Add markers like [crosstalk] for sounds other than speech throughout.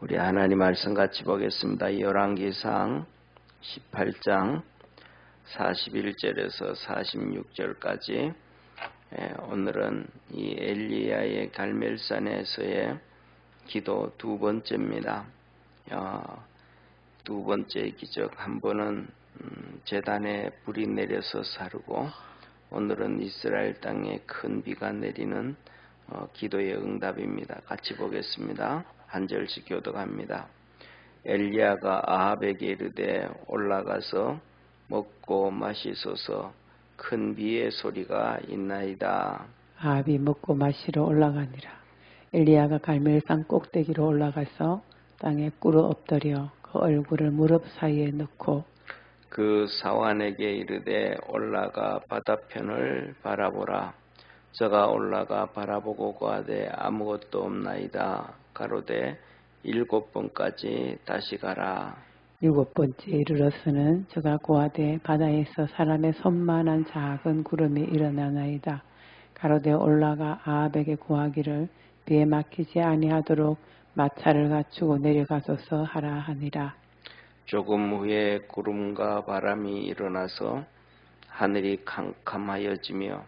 우리 하나님 말씀 같이 보겠습니다. 열왕기상 18장 41절에서 46절까지 오늘은 이 엘리야의 갈멜산에서의 기도 두 번째입니다. 어, 두 번째 기적 한 번은 음, 재단에 불이 내려서 사르고 오늘은 이스라엘 땅에 큰 비가 내리는 어, 기도의 응답입니다. 같이 보겠습니다. 한 절씩 교독합니다. 엘리야가 아합에게 이르되 올라가서 먹고 마시소서 큰 비의 소리가 있나이다. 아합이 먹고 마시러 올라가니라. 엘리야가 갈멜산 꼭대기로 올라가서 땅에 꿇어 엎드려 그 얼굴을 무릎 사이에 넣고 그 사환에게 이르되 올라가 바다편을 바라보라. 저가 올라가 바라보고 가되 아무것도 없나이다. 가로되 일곱 번까지 다시 가라. 일곱 번째 이르러서는 저가 고아되 바다에서 사람의 손만한 작은 구름이 일어나나이다. 가로되 올라가 아합에게 구하기를 비에 막히지 아니하도록 마차를 갖추고 내려가소서 하라 하니라. 조금 후에 구름과 바람이 일어나서 하늘이 캄캄하여지며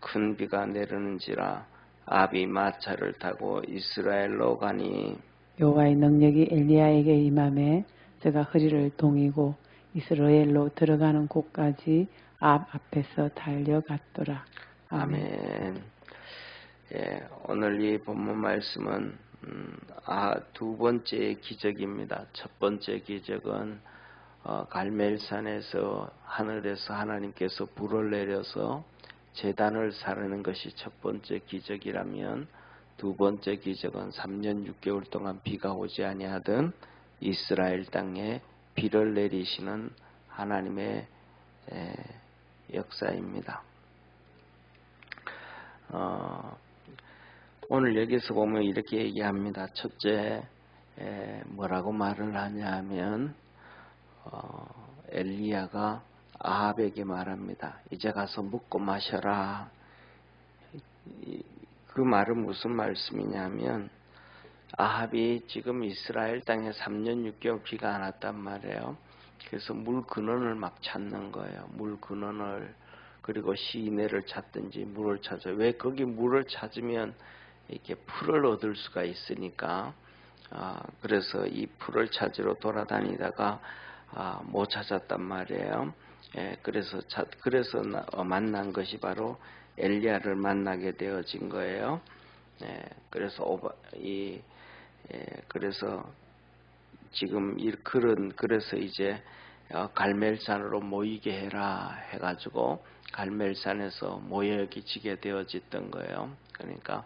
큰 비가 내리는지라 아비 마차를 타고 이스라엘로 가니 여호와의 능력이 엘리야에게 임함에 저가 허리를 동이고 이스라엘로 들어가는 곳까지 앞 앞에서 달려갔더라. 아멘. 예, 오늘 이 본문 말씀은 음, 아, 두 번째 기적입니다. 첫 번째 기적은 어, 갈멜산에서 하늘에서 하나님께서 불을 내려서 재단을 사르는 것이 첫 번째 기적이라면 두 번째 기적은 3년 6개월 동안 비가 오지 아니하던 이스라엘 땅에 비를 내리시는 하나님의 에, 역사입니다. 어, 오늘 여기서 보면 이렇게 얘기합니다. 첫째 에, 뭐라고 말을 하냐면 어, 엘리야가 아합에게 말합니다. 이제 가서 먹고 마셔라. 그 말은 무슨 말씀이냐면 아합이 지금 이스라엘 땅에 3년 6개월 비가 안 왔단 말이에요. 그래서 물 근원을 막 찾는 거예요. 물 근원을 그리고 시내를 찾든지 물을 찾아. 왜 거기 물을 찾으면 이렇게 풀을 얻을 수가 있으니까. 아, 그래서 이 풀을 찾으러 돌아다니다가 아, 못 찾았단 말이에요. 예, 그래서 자, 그래서 나, 어, 만난 것이 바로 엘리야를 만나게 되어진 거예요. 예, 그래서 오바, 이 예, 그래서 지금 이 그런 그래서 이제 어, 갈멜산으로 모이게 해라 해가지고 갈멜산에서 모여 지게 되어졌던 거예요. 그러니까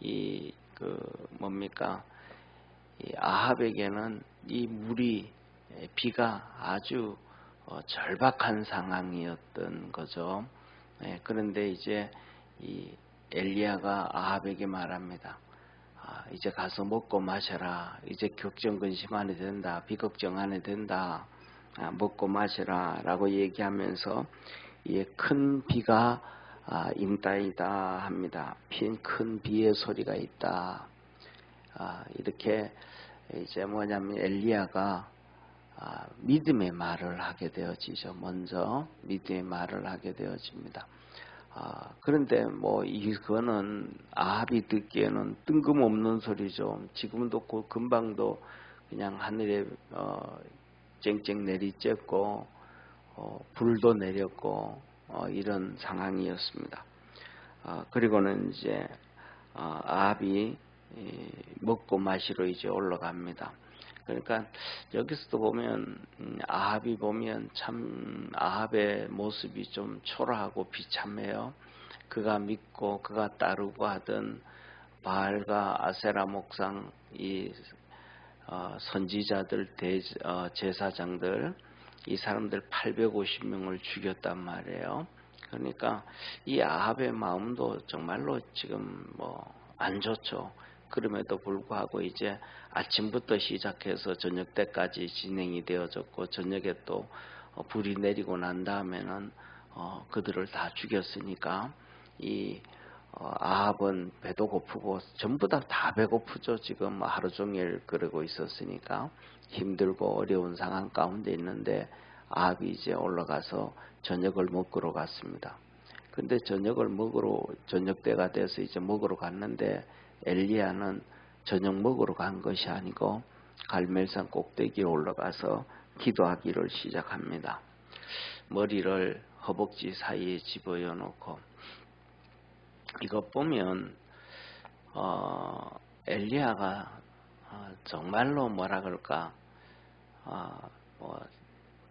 이 그 뭡니까 이 아합에게는 이 물이 비가 아주 어, 절박한 상황이었던 거죠. 예, 그런데 이제 이 엘리야가 아합에게 말합니다. 아, 이제 가서 먹고 마셔라. 이제 걱정 근심 안 해도 된다. 비걱정 안 해도 된다. 아, 먹고 마셔라 라고 얘기하면서 큰 비가 아, 임다이다 합니다. 큰 비의 소리가 있다. 아, 이렇게 이제 뭐냐면 엘리야가 아, 믿음의 말을 하게 되어지죠. 먼저 믿음의 말을 하게 되어집니다. 아, 그런데 뭐 이거는 아합이 듣기에는 뜬금없는 소리죠. 지금도 그 금방도 그냥 하늘에 어, 쨍쨍 내리쬐고 어, 불도 내렸고 어, 이런 상황이었습니다. 아, 그리고는 이제 어, 아합이 먹고 마시러 이제 올라갑니다. 그러니까 여기서도 보면 음, 아합이 보면 참 아합의 모습이 좀 초라하고 비참해요. 그가 믿고 그가 따르고 하던 바알과 아세라 목상 이 어, 선지자들 대, 어, 제사장들 이 사람들 850명을 죽였단 말이에요. 그러니까 이 아합의 마음도 정말로 지금 뭐 안 좋죠. 그럼에도 불구하고 이제 아침부터 시작해서 저녁 때까지 진행이 되어졌고 저녁에 또 어, 불이 내리고 난 다음에는 어, 그들을 다 죽였으니까 이 어, 아합은 배도 고프고 전부 다 다 배고프죠. 지금 하루 종일 그러고 있었으니까 힘들고 어려운 상황 가운데 있는데 아합이 이제 올라가서 저녁을 먹으러 갔습니다. 근데 저녁을 먹으러 저녁 때가 돼서 이제 먹으러 갔는데 엘리야는 저녁 먹으러 간 것이 아니고 갈멜산 꼭대기에 올라가서 기도하기를 시작합니다. 머리를 허벅지 사이에 집어여 놓고 이것 보면 어, 엘리야가 어, 정말로 뭐라 그럴까 어, 뭐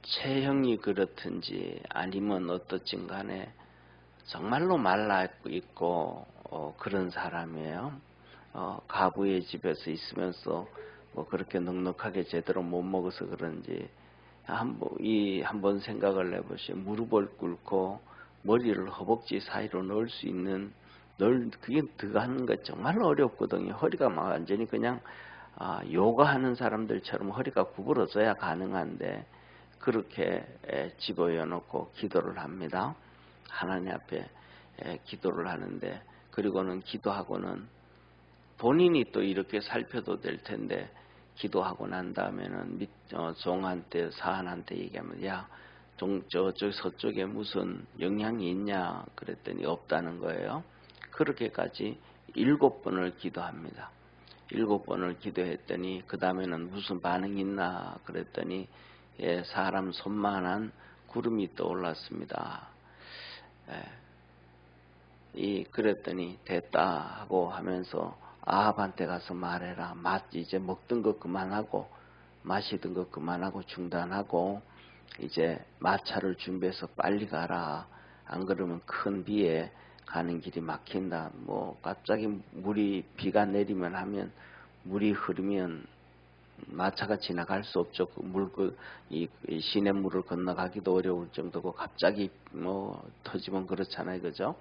체형이 그렇든지 아니면 어떻든 간에 정말로 말라 있고 어, 그런 사람이에요. 어, 가부의 집에서 있으면서 뭐 그렇게 넉넉하게 제대로 못 먹어서 그런지 한번 이 한번 생각을 해보시오. 무릎을 꿇고 머리를 허벅지 사이로 넣을 수 있는 널 그게 들어가는 거 정말 어렵거든요. 허리가 막 완전히 그냥 아, 요가하는 사람들처럼 허리가 구부러져야 가능한데 그렇게 에, 집어여 놓고 기도를 합니다. 하나님 앞에 에, 기도를 하는데 그리고는 기도하고는 본인이 또 이렇게 살펴도 될 텐데 기도하고 난 다음에는 밑, 어, 종한테 사한한테 얘기하면 야 종, 저쪽 서쪽에 무슨 영향이 있냐 그랬더니 없다는 거예요. 그렇게까지 일곱 번을 기도합니다. 일곱 번을 기도했더니 그 다음에는 무슨 반응이 있나 그랬더니 예, 사람 손만한 구름이 떠올랐습니다. 예, 이 그랬더니 됐다 하고 하면서 아합한테 가서 말해라. 맛 이제 먹던 거 그만하고 마시던 거 그만하고 중단하고 이제 마차를 준비해서 빨리 가라. 안 그러면 큰 비에 가는 길이 막힌다. 뭐 갑자기 물이 비가 내리면 하면 물이 흐르면 마차가 지나갈 수 없죠. 그 물, 그, 시냇물을 건너가기도 어려울 정도고 갑자기 뭐 터지면 그렇잖아요. 그죠?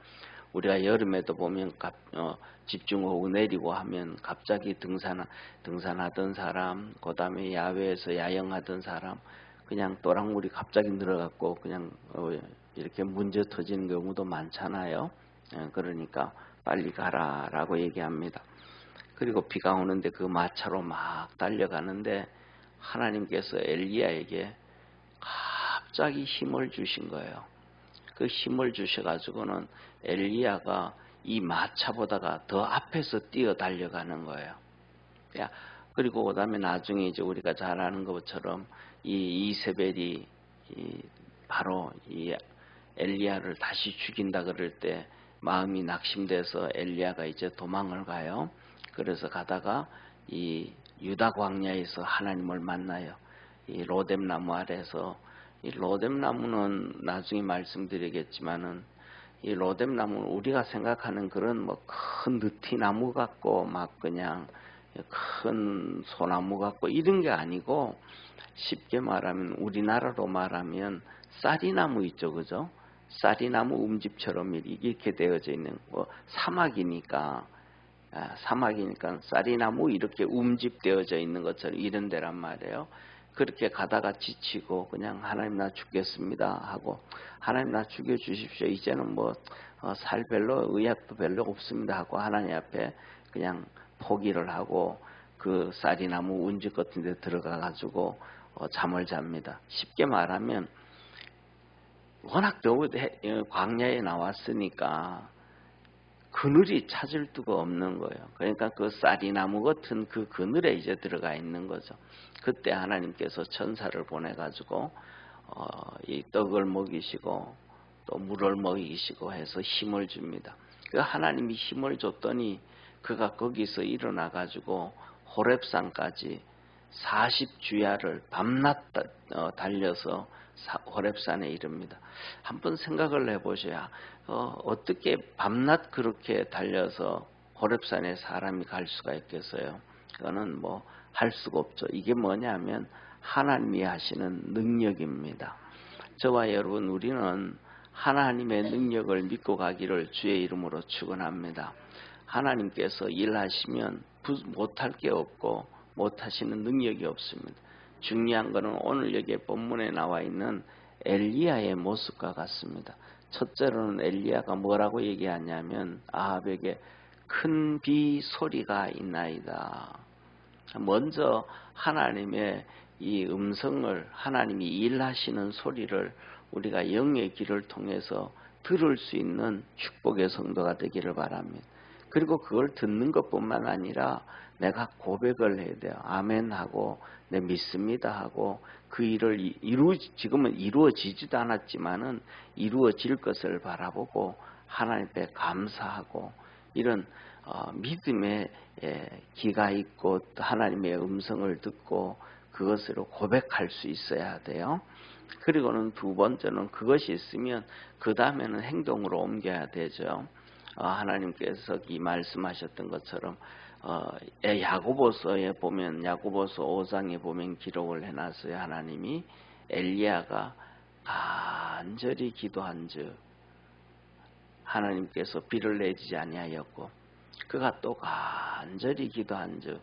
우리가 여름에도 보면 갑, 어, 집중호우 내리고 하면 갑자기 등산, 등산하던 사람, 그 다음에 야외에서 야영하던 사람, 그냥 또랑물이 갑자기 늘어갖고 그냥 어, 이렇게 문제 터지는 경우도 많잖아요. 예, 그러니까 빨리 가라라고 얘기합니다. 그리고 비가 오는데 그 마차로 막 달려가는데 하나님께서 엘리야에게 갑자기 힘을 주신 거예요. 그 힘을 주셔가지고는 엘리야가 이 마차보다가 더 앞에서 뛰어 달려가는 거예요. 야, 그리고 그 다음에 나중에 이제 우리가 잘 아는 것처럼 이 이세벨이 이 바로 이 엘리야를 다시 죽인다 그럴 때 마음이 낙심돼서 엘리야가 이제 도망을 가요. 그래서 가다가 이 유다 광야에서 하나님을 만나요. 이 로뎀 나무 아래서 이 로뎀 나무는 나중에 말씀드리겠지만은 이 로뎀 나무는 우리가 생각하는 그런 뭐 큰 느티 나무 같고 막 그냥 큰 소나무 같고 이런 게 아니고 쉽게 말하면 우리나라로 말하면 쌀이나무 있죠, 그죠? 쌀이나무 움집처럼 이렇게 되어져 있는 뭐 사막이니까 아, 사막이니까 쌀이나무 이렇게 움집되어져 있는 것처럼 이런 데란 말이에요. 그렇게 가다가 지치고 그냥 하나님 나 죽겠습니다 하고 하나님 나 죽여 주십시오. 이제는 뭐살 어, 별로 의약도 별로 없습니다 하고 하나님 앞에 그냥 포기를 하고 그 쌀이나무 운집 같은 데 들어가 가지고 어, 잠을 잡니다. 쉽게 말하면 워낙 너무 어, 광야에 나왔으니까 그늘이 찾을 데가 없는 거예요. 그러니까 그 쌀이나무 같은 그 그늘에 이제 들어가 있는 거죠. 그때 하나님께서 천사를 보내가지고 어, 이 떡을 먹이시고 또 물을 먹이시고 해서 힘을 줍니다. 그 하나님이 힘을 줬더니 그가 거기서 일어나 가지고 호랩산까지 40주야를 밤낮 어, 달려서 호랩산에 이릅니다. 한번 생각을 해보셔야 어, 떻게 밤낮 그렇게 달려서 호랩산에 사람이 갈 수가 있겠어요? 그거는 뭐 할 수가 없죠. 이게 뭐냐면 하나님이 하시는 능력입니다. 저와 여러분 우리는 하나님의 능력을 믿고 가기를 주의 이름으로 축원합니다. 하나님께서 일하시면 못할 게 없고 못하시는 능력이 없습니다. 중요한 것은 오늘 여기 본문에 나와 있는 엘리야의 모습과 같습니다. 첫째로는 엘리야가 뭐라고 얘기하냐면 아합에게 큰 비 소리가 있나이다. 먼저 하나님의 이 음성을 하나님이 일하시는 소리를 우리가 영의 길을 통해서 들을 수 있는 축복의 성도가 되기를 바랍니다. 그리고 그걸 듣는 것뿐만 아니라 내가 고백을 해야 돼요. 아멘 하고 내 믿습니다 하고 그 일을 이루 지금은 이루어지지도 않았지만은 이루어질 것을 바라보고 하나님께 감사하고 이런 어, 믿음의 예, 기가 있고 하나님의 음성을 듣고 그것으로 고백할 수 있어야 돼요. 그리고는 두 번째는 그것이 있으면 그 다음에는 행동으로 옮겨야 되죠. 어, 하나님께서 이 말씀하셨던 것처럼 어, 야고보서에 보면 야고보서 5장에 보면 기록을 해놨어요. 하나님이 엘리야가 간절히 기도한즉 하나님께서 비를 내지 아니하였고 그가 또 간절히 기도한즉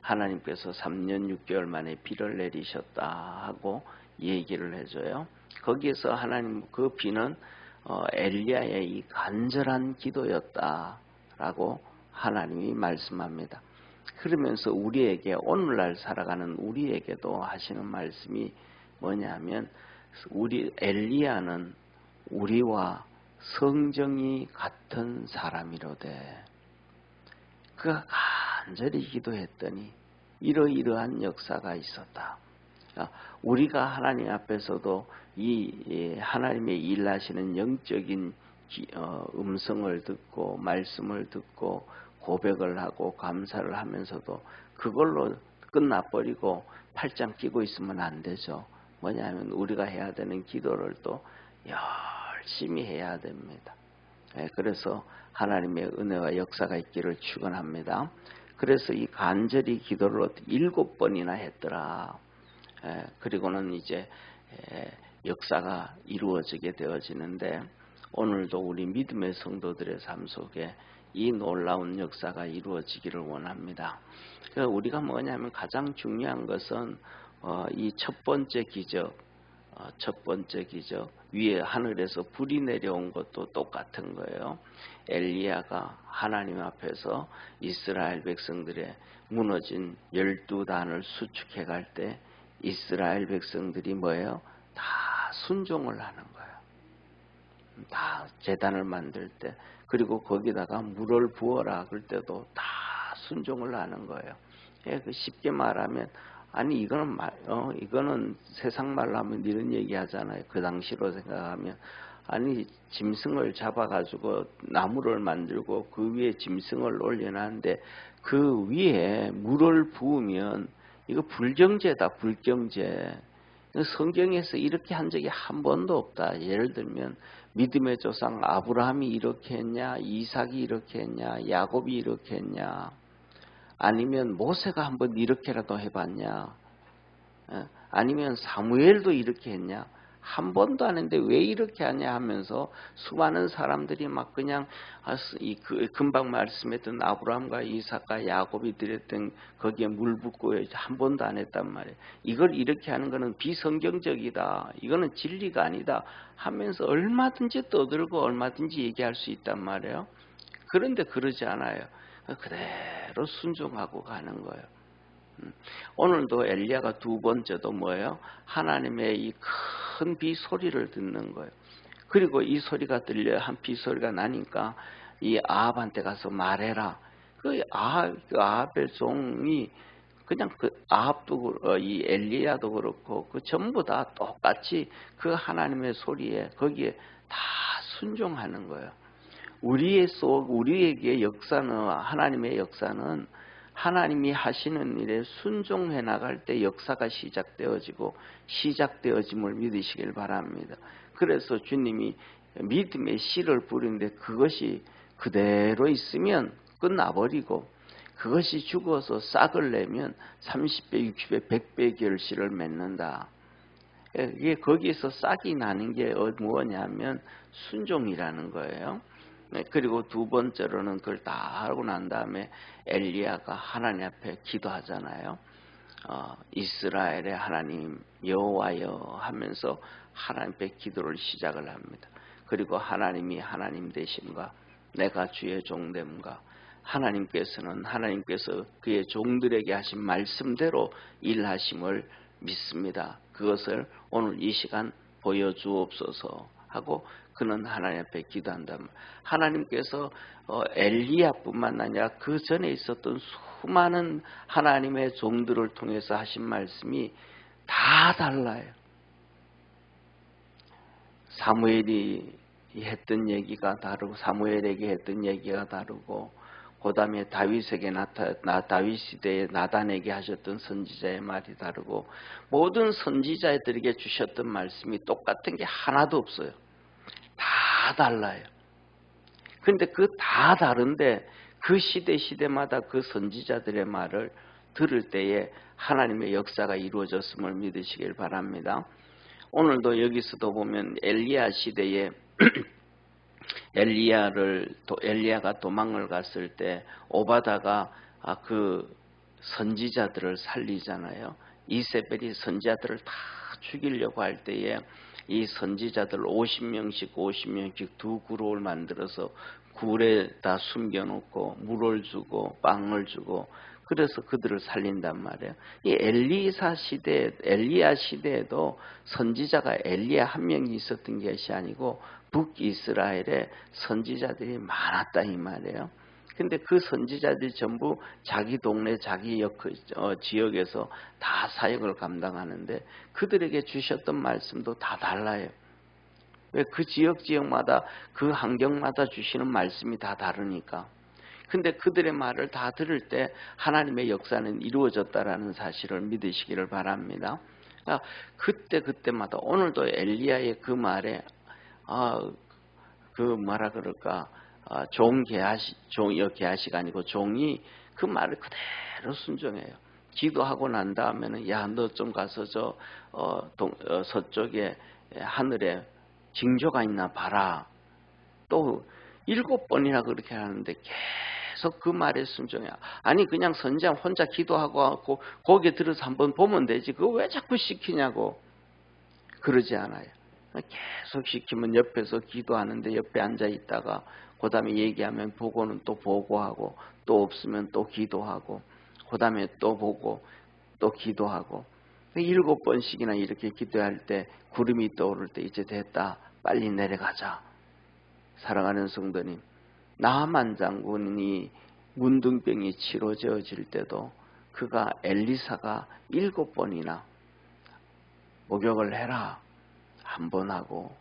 하나님께서 3년 6개월 만에 비를 내리셨다 하고 얘기를 해줘요. 거기에서 하나님 그 비는 어, 엘리야의 이 간절한 기도였다라고 하나님이 말씀합니다. 그러면서 우리에게 오늘날 살아가는 우리에게도 하시는 말씀이 뭐냐면 우리 엘리야는 우리와 성정이 같은 사람이로되 그가 간절히 기도했더니 이러이러한 역사가 있었다. 우리가 하나님 앞에서도 이 하나님의 일하시는 영적인 어, 음성을 듣고 말씀을 듣고 고백을 하고 감사를 하면서도 그걸로 끝나버리고 팔짱 끼고 있으면 안 되죠. 뭐냐면 우리가 해야 되는 기도를 또 열심히 해야 됩니다. 예, 그래서 하나님의 은혜와 역사가 있기를 축원합니다. 그래서 이 간절히 기도를 일곱 번이나 했더라. 예, 그리고는 이제 예, 역사가 이루어지게 되어지는데 오늘도 우리 믿음의 성도들의 삶 속에 이 놀라운 역사가 이루어지기를 원합니다. 그러니까 우리가 뭐냐면 가장 중요한 것은 어, 이 첫 번째 기적, 어, 첫 번째 기적 위에 하늘에서 불이 내려온 것도 똑같은 거예요. 엘리야가 하나님 앞에서 이스라엘 백성들의 무너진 열두 단을 수축해 갈 때 이스라엘 백성들이 뭐예요? 다 순종을 하는 거예요. 다 재단을 만들 때 그리고 거기다가 물을 부어라 그럴 때도 다 순종을 하는 거예요. 예, 그 쉽게 말하면 아니 이거는 말, 어, 이거는 세상 말로 하면 이런 얘기 하잖아요. 그 당시로 생각하면 아니 짐승을 잡아가지고 나무를 만들고 그 위에 짐승을 올려놨는데 그 위에 물을 부으면 이거 불경제다 불경제. 성경에서 이렇게 한 적이 한 번도 없다. 예를 들면 믿음의 조상 아브라함이 이렇게 했냐, 이삭이 이렇게 했냐, 야곱이 이렇게 했냐, 아니면 모세가 한번 이렇게라도 해봤냐, 어? 아니면 사무엘도 이렇게 했냐, 한 번도 안 했는데 왜 이렇게 하냐 하면서 수많은 사람들이 막 그냥 아, 이그 금방 말씀했던 아브라함과 이삭과 야곱이 드렸던 거기에 물 붓고 한 번도 안 했단 말이에요. 이걸 이렇게 하는 것은 비성경적이다. 이거는 진리가 아니다. 하면서 얼마든지 떠들고 얼마든지 얘기할 수 있단 말이에요. 그런데 그러지 않아요. 그대로 순종하고 가는 거예요. 음. 오늘도 엘리야가 두 번째도 뭐예요? 하나님의 이 큰 비 소리를 듣는 거예요. 그리고 이 소리가 들려 한 비 소리가 나니까 이 아합한테 가서 말해라. 그 아합, 그 아합의 종이 그냥 그 아합도 어, 이 엘리야도 그렇고 그 전부 다 똑같이 그 하나님의 소리에 거기에 다 순종하는 거예요. 우리의 속 우리에게 역사는 하나님의 역사는 하나님이 하시는 일에 순종해 나갈 때 역사가 시작되어지고 시작되어짐을 믿으시길 바랍니다. 그래서 주님이 믿음의 씨를 뿌리는데 그것이 그대로 있으면 끝나버리고 그것이 죽어서 싹을 내면 30배, 60배, 100배 결실을 맺는다. 이게 거기에서 싹이 나는 게 뭐냐면 순종이라는 거예요. 네, 그리고 두 번째로는 그걸 다 하고 난 다음에 엘리야가 하나님 앞에 기도하잖아요. 어, 이스라엘의 하나님 여호와여 하면서 하나님 앞에 기도를 시작을 합니다. 그리고 하나님이 하나님 되심과 내가 주의 종됨과 하나님께서는 하나님께서 그의 종들에게 하신 말씀대로 일하심을 믿습니다. 그것을 오늘 이 시간 보여주옵소서 하고 그는 하나님 앞에 기도한다. 하나님께서 어, 엘리야뿐만 아니라 그 전에 있었던 수많은 하나님의 종들을 통해서 하신 말씀이 다 달라요. 사무엘이 했던 얘기가 다르고 사무엘에게 했던 얘기가 다르고 그 다음에 다윗에게 나타, 나, 다윗 시대에 나단에게 하셨던 선지자의 말이 다르고 모든 선지자들에게 주셨던 말씀이 똑같은 게 하나도 없어요. 다 달라요. 근데 그 다 다른데 그 시대 시대마다 그 선지자들의 말을 들을 때에 하나님의 역사가 이루어졌음을 믿으시길 바랍니다. 오늘도 여기서도 보면 엘리야 시대에 [clears throat] 엘리야를 엘리야가 도망을 갔을 때 오바다가 아, 그 선지자들을 살리잖아요. 이세벨이 선지자들을 다 죽이려고 할 때에 이 선지자들 50명씩 50명씩 두 그룹을 만들어서 굴에다 숨겨놓고 물을 주고 빵을 주고 그래서 그들을 살린단 말이에요. 이 엘리사 시대, 엘리야 시대에도 선지자가 엘리야 한 명이 있었던 것이 아니고 북이스라엘에 선지자들이 많았다 이 말이에요. 근데 그 선지자들이 전부 자기 동네, 자기 역, 어, 지역에서 다 사역을 감당하는데 그들에게 주셨던 말씀도 다 달라요. 왜 그 지역 지역마다 그 환경마다 주시는 말씀이 다 다르니까. 근데 그들의 말을 다 들을 때 하나님의 역사는 이루어졌다라는 사실을 믿으시기를 바랍니다. 그러니까 그때 그때마다 오늘도 엘리야의 그 말에 아, 그 뭐라 그럴까 아, 종 계하시 종여 계하시가 아니고 종이 그 말을 그대로 순종해요. 기도하고 난 다음에는 야 너 좀 가서 저 어, 동, 어, 서쪽에 하늘에 징조가 있나 봐라. 또 일곱 번이나 그렇게 하는데 계속 그 말에 순종해. 아니 그냥 선장 혼자 기도하고 거기에 들어서 한번 보면 되지. 그거 왜 자꾸 시키냐고. 그러지 않아요. 계속 시키면 옆에서 기도하는데 옆에 앉아 있다가 그 다음에 얘기하면 보고는 또 보고하고 또 없으면 또 기도하고 그 다음에 또 보고 또 기도하고 일곱 번씩이나 이렇게 기도할 때 구름이 떠오를 때 이제 됐다 빨리 내려가자. 사랑하는 성도님 나만 장군이 문둥병이 치료되어질 때도 그가 엘리사가 일곱 번이나 목욕을 해라 한 번 하고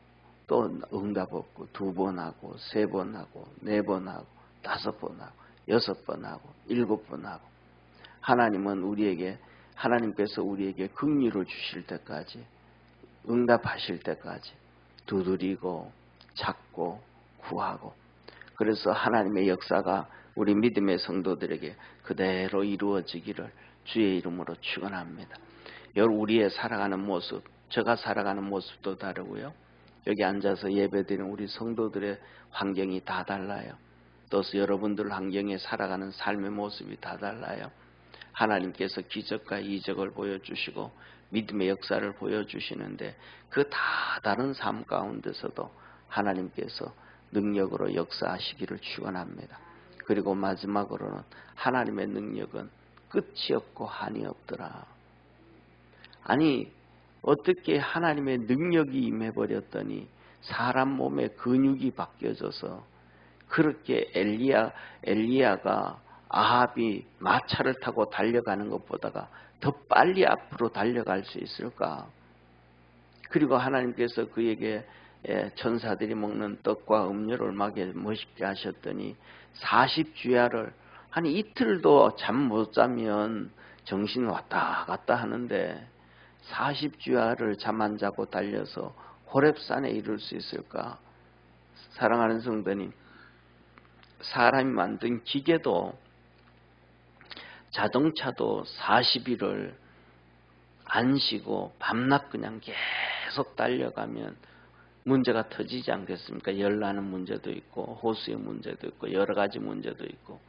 또 응답 없고 두 번 하고 세 번 하고 네 번 하고 다섯 번 하고 여섯 번 하고 일곱 번 하고 하나님은 우리에게 하나님께서 우리에게 긍휼을 주실 때까지 응답하실 때까지 두드리고 찾고 구하고 그래서 하나님의 역사가 우리 믿음의 성도들에게 그대로 이루어지기를 주의 이름으로 축원합니다. 우리의 살아가는 모습, 제가 살아가는 모습도 다르고요. 여기 앉아서 예배드리는 우리 성도들의 환경이 다 달라요. 또 여러분들 환경에 살아가는 삶의 모습이 다 달라요. 하나님께서 기적과 이적을 보여주시고 믿음의 역사를 보여주시는데 그 다 다른 삶 가운데서도 하나님께서 능력으로 역사하시기를 축원합니다. 그리고 마지막으로는 하나님의 능력은 끝이 없고 한이 없더라. 아니 어떻게 하나님의 능력이 임해버렸더니 사람 몸의 근육이 바뀌어져서 그렇게 엘리야 엘리야가 아합이 마차를 타고 달려가는 것보다가 더 빨리 앞으로 달려갈 수 있을까? 그리고 하나님께서 그에게 예, 천사들이 먹는 떡과 음료를 마게 멋있게 하셨더니 40주야를 한 이틀도 잠 못 자면 정신 왔다 갔다 하는데 40주야를 잠 안 자고 달려서 호랩산에 이룰 수 있을까? 사랑하는 성도님, 사람이 만든 기계도 자동차도 40일을 안 쉬고 밤낮 그냥 계속 달려가면 문제가 터지지 않겠습니까? 열나는 문제도 있고 호수의 문제도 있고 여러 가지 문제도 있고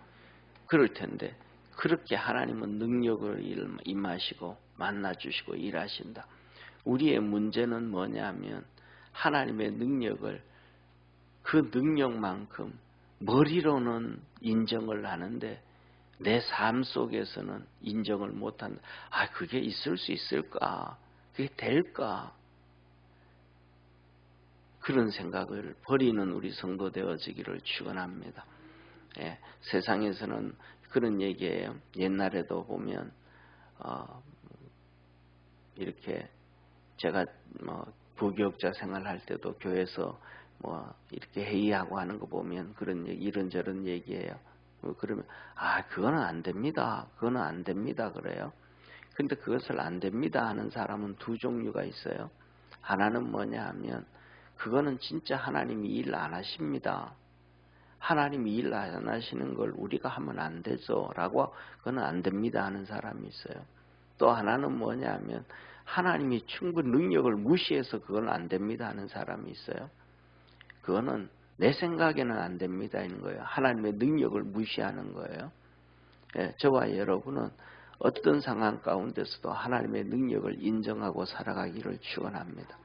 그럴 텐데 그렇게 하나님은 능력을 임하시고 만나주시고 일하신다. 우리의 문제는 뭐냐면 하나님의 능력을 그 능력만큼 머리로는 인정을 하는데 내 삶 속에서는 인정을 못한다. 아, 그게 있을 수 있을까? 그게 될까? 그런 생각을 버리는 우리 성도 되어지기를 축원합니다. 예, 세상에서는 그런 얘기예요. 옛날에도 보면 어, 이렇게 제가 뭐 부교육자 생활할 때도 교회에서 뭐 이렇게 회의하고 하는 거 보면 그런 얘기, 이런저런 얘기예요. 뭐 그러면 아 그거는 안 됩니다. 그거는 안 됩니다. 그래요. 근데 그것을 안 됩니다 하는 사람은 두 종류가 있어요. 하나는 뭐냐 하면 그거는 진짜 하나님이 일 안 하십니다. 하나님이 일 안 하시는 걸 우리가 하면 안 되죠. 라고 그거는 안 됩니다 하는 사람이 있어요. 또 하나는 뭐냐 하면 하나님이 충분 능력을 무시해서 그건 안 됩니다 하는 사람이 있어요. 그거는 내 생각에는 안 됩니다 하는 거예요. 하나님의 능력을 무시하는 거예요. 예, 저와 여러분은 어떤 상황 가운데서도 하나님의 능력을 인정하고 살아가기를 축원합니다.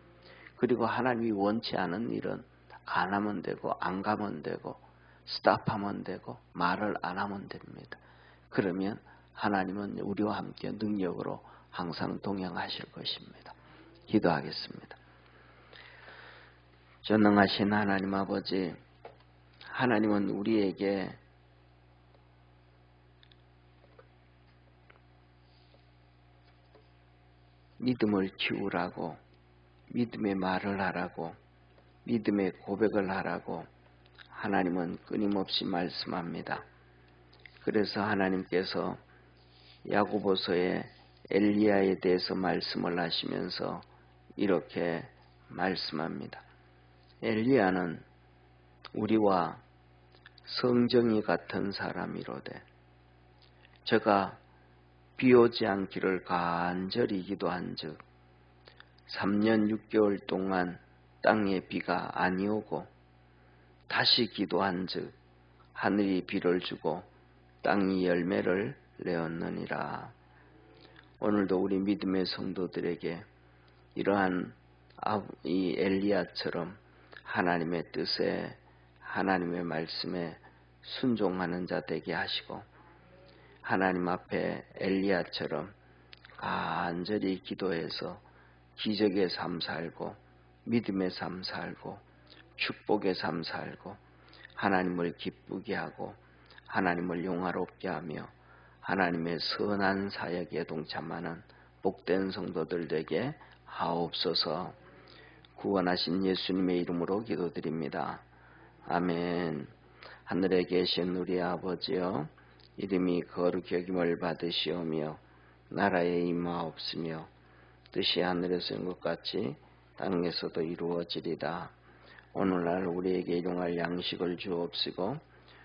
그리고 하나님이 원치 않은 일은 안 하면 되고 안 가면 되고 스탑하면 되고 말을 안 하면 됩니다. 그러면 하나님은 우리와 함께 능력으로 항상 동행하실 것입니다. 기도하겠습니다. 전능하신 하나님 아버지, 하나님은 우리에게 믿음을 키우라고, 믿음의 말을 하라고, 믿음의 고백을 하라고 하나님은 끊임없이 말씀합니다. 그래서 하나님께서 야고보서의 엘리야에 대해서 말씀을 하시면서 이렇게 말씀합니다. 엘리야는 우리와 성정이 같은 사람이로되 저가 비 오지 않기를 간절히 기도한즉 3년 6개월 동안 땅에 비가 아니오고 다시 기도한즉 하늘이 비를 주고 땅이 열매를 내었느니라. 오늘도 우리 믿음의 성도들에게 이러한 이 엘리야처럼 하나님의 뜻에 하나님의 말씀에 순종하는 자 되게 하시고 하나님 앞에 엘리야처럼 간절히 기도해서 기적의 삶 살고 믿음의 삶 살고 축복의 삶 살고 하나님을 기쁘게 하고 하나님을 용화롭게 하며 하나님의 선한 사역에 동참하는 복된 성도들 에게 하옵소서 구원하신 예수님의 이름으로 기도드립니다. 아멘. 하늘에 계신 우리 아버지여 이름이 거룩히 여김을 받으시오며 나라에 임하옵으며 뜻이 하늘에서 인 것 같이 땅에서도 이루어지리다. 오늘날 우리에게 일용할 양식을 주옵시고